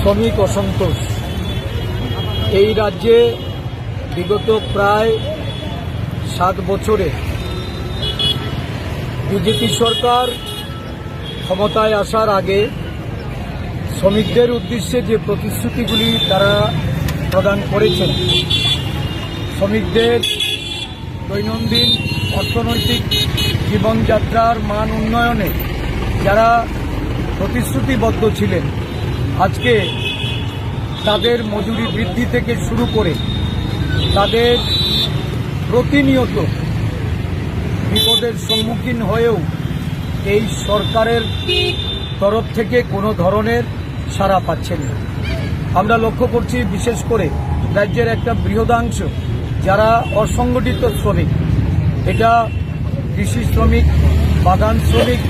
শ্রমিক অসন্তোষ। এই রাজ্যে বিগত প্রায় সাত বছরে বিজেপি সরকার ক্ষমতায় আসার আগে শ্রমিকদের উদ্দেশ্যে যে প্রতিশ্রুতিগুলি তারা প্রদান করেছেন, শ্রমিকদের দৈনন্দিন অর্থনৈতিক জীবনযাত্রার মান উন্নয়নে যারা প্রতিশ্রুতিবদ্ধ ছিলেন আজকে তাদের মজুরি বৃদ্ধি থেকে শুরু করে তাদের প্রতিনিয়ত বিপদের সম্মুখীন হয়েও এই সরকারের তরফ থেকে কোনো ধরনের সাড়া পাচ্ছেন না। আমরা লক্ষ্য করছি বিশেষ করে রাজ্যের একটা বৃহদাংশ যারা অসংগঠিত শ্রমিক। এটা কৃষি শ্রমিক, বাগান শ্রমিক,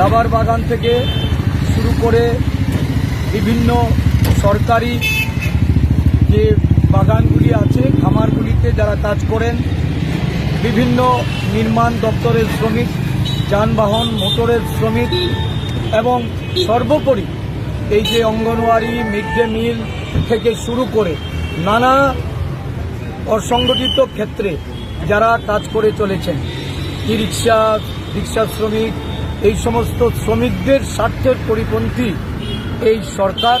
রাবার বাগান থেকে শুরু করে বিভিন্ন সরকারি যে বাগানগুলি আছে, খামারগুলিতে যারা কাজ করেন, বিভিন্ন নির্মাণ দপ্তরের শ্রমিক, যানবাহন, মোটরের শ্রমিক এবং সর্বোপরি এই যে অঙ্গনওয়াড়ি, মিড ডে মিল থেকে শুরু করে নানা অসংগঠিত ক্ষেত্রে যারা কাজ করে চলেছেন, ই রিক্সা রিক্সা শ্রমিক, এই সমস্ত শ্রমিকদের স্বার্থের পরিপন্থী এই সরকার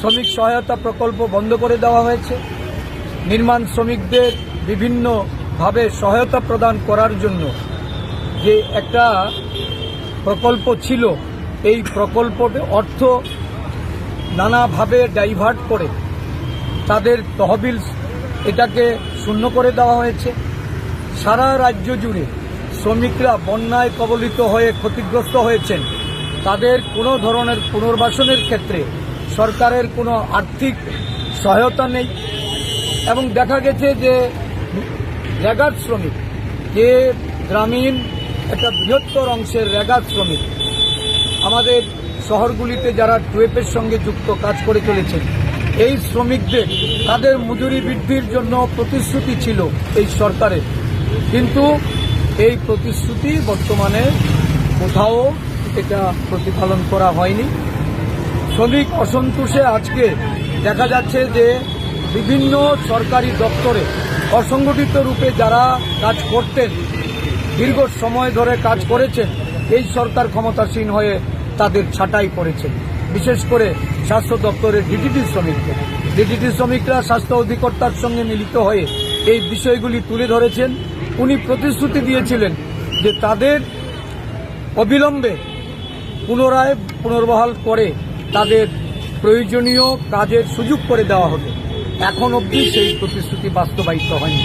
শ্রমিক সহায়তা প্রকল্প বন্ধ করে দেওয়া হয়েছে। নির্মাণ শ্রমিকদের বিভিন্নভাবে সহায়তা প্রদান করার জন্য যে একটা প্রকল্প ছিল, এই প্রকল্পতে অর্থ নানাভাবে ডাইভার্ট করে তাদের তহবিল এটাকে শূন্য করে দেওয়া হয়েছে। সারা রাজ্য জুড়ে শ্রমিকরা বন্যায় কবলিত হয়ে ক্ষতিগ্রস্ত হয়েছেন। তাদের কোনো ধরনের পুনর্বাসনের ক্ষেত্রে সরকারের কোনো আর্থিক সহায়তা নেই। এবং দেখা গেছে যে রেগার শ্রমিক, যে গ্রামীণ একটা বৃহত্তর অংশের রেগার শ্রমিক, আমাদের শহরগুলিতে যারা টুয়েপের সঙ্গে যুক্ত কাজ করে চলেছেন, এই শ্রমিকদের তাদের মজুরি বৃদ্ধির জন্য প্রতিশ্রুতি ছিল এই সরকারের। কিন্তু এই প্রতিশ্রুতি বর্তমানে কোথাও এটা প্রতিপালন করা হয়নি। শ্রমিক অসন্তোষে আজকে দেখা যাচ্ছে যে বিভিন্ন সরকারি দপ্তরে অসংগঠিত রূপে যারা কাজ করতেন, দীর্ঘ সময় ধরে কাজ করেছেন, এই সরকার ক্ষমতাসীন হয়ে তাদের ছাঁটাই করেছেন। বিশেষ করে স্বাস্থ্য দপ্তরের ডিটিটি শ্রমিকদের। ডিটিটি শ্রমিকরা স্বাস্থ্য অধিকর্তার সঙ্গে মিলিত হয়ে এই বিষয়গুলি তুলে ধরেছেন। উনি প্রতিশ্রুতি দিয়েছিলেন যে তাদের অবিলম্বে পুনরায় পুনর্বহাল করে তাদের প্রয়োজনীয় কাজের সুযোগ করে দেওয়া হবে। এখন অবধি সেই প্রতিশ্রুতি বাস্তবায়িত হয়নি।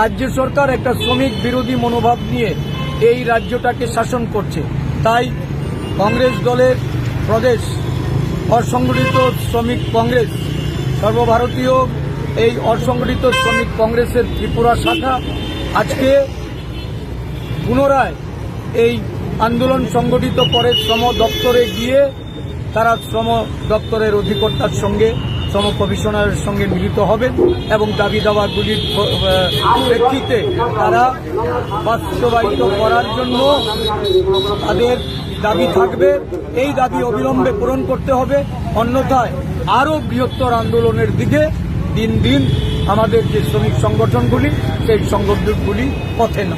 রাজ্য সরকার একটা শ্রমিক বিরোধী মনোভাব নিয়ে এই রাজ্যটাকে শাসন করছে। তাই কংগ্রেস দলের প্রদেশ, অসংগঠিত শ্রমিক কংগ্রেস, সর্বভারতীয় এই অসংগঠিত শ্রমিক কংগ্রেসের ত্রিপুরা শাখা আজকে পুনরায় এই আন্দোলন সংগঠিত করে শ্রম দপ্তরে গিয়ে তারা শ্রম দপ্তরের অধিকর্তার সঙ্গে, শ্রম কমিশনারের সঙ্গে মিলিত হবেন এবং দাবি দাওয়াগুলির প্রেক্ষিতে তারা বাস্তবায়িত করার জন্য তাদের দাবি থাকবে। এই দাবি অবিলম্বে পূরণ করতে হবে। অন্যথায় আরও বৃহত্তর আন্দোলনের দিকে দিন দিন আমাদের যে শ্রমিক সংগঠনগুলি, সেই সংগঠনগুলি পথে না